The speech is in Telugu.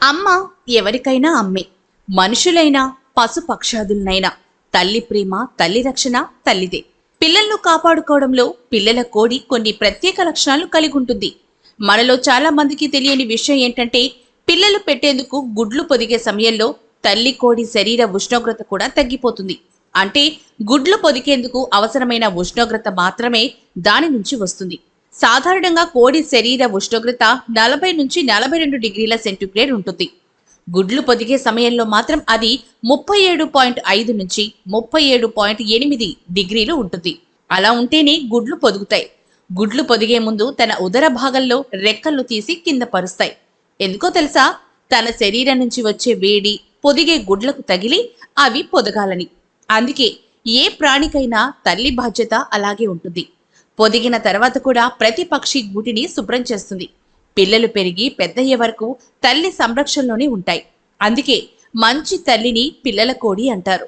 అమ్మ ఎవరికైనా అమ్మే. మనుషులైనా పశుపక్షాదులనైనా. తల్లి ప్రేమ తల్లి రక్షణ తల్లిదే. పిల్లలను కాపాడుకోవడంలో పిల్లల కోడి కొన్ని ప్రత్యేక లక్షణాలు కలిగి ఉంటుంది. మనలో చాలా మందికి తెలియని విషయం ఏంటంటే పిల్లలు పెట్టేందుకు గుడ్లు పొదిగే సమయంలో తల్లి కోడి శరీర ఉష్ణోగ్రత కూడా తగ్గిపోతుంది. అంటే గుడ్లు పొదికేందుకు అవసరమైన ఉష్ణోగ్రత మాత్రమే దాని నుంచి వస్తుంది. సాధారణంగా కోడి శరీర ఉష్ణోగ్రత నలభై నుంచి నలభై రెండు డిగ్రీల సెంటిగ్రేడ్ ఉంటుంది. గుడ్లు పొదిగే సమయంలో మాత్రం అది ముప్పై ఏడు పాయింట్ ఐదు నుంచి ముప్పై ఏడు పాయింట్ ఎనిమిది డిగ్రీలు ఉంటుంది. అలా ఉంటేనే గుడ్లు పొదుగుతాయి. గుడ్లు పొదిగే ముందు తన ఉదర భాగంలో రెక్కలు తీసి కింద పరుస్తాయి. ఎందుకో తెలుసా? తన శరీరం నుంచి వచ్చే వేడి పొదిగే గుడ్లకు తగిలి అవి పొదగాలని. అందుకే ఏ ప్రాణికైనా తల్లి బాధ్యత అలాగే ఉంటుంది. పొదిగిన తర్వాత కూడా ప్రతి పక్షి గూటిని శుభ్రం చేస్తుంది. పిల్లలు పెరిగి పెద్దయ్యే వరకు తల్లి సంరక్షణలోనే ఉంటాయి. అందుకే మంచి తల్లిని పిల్లల కోడి అంటారు.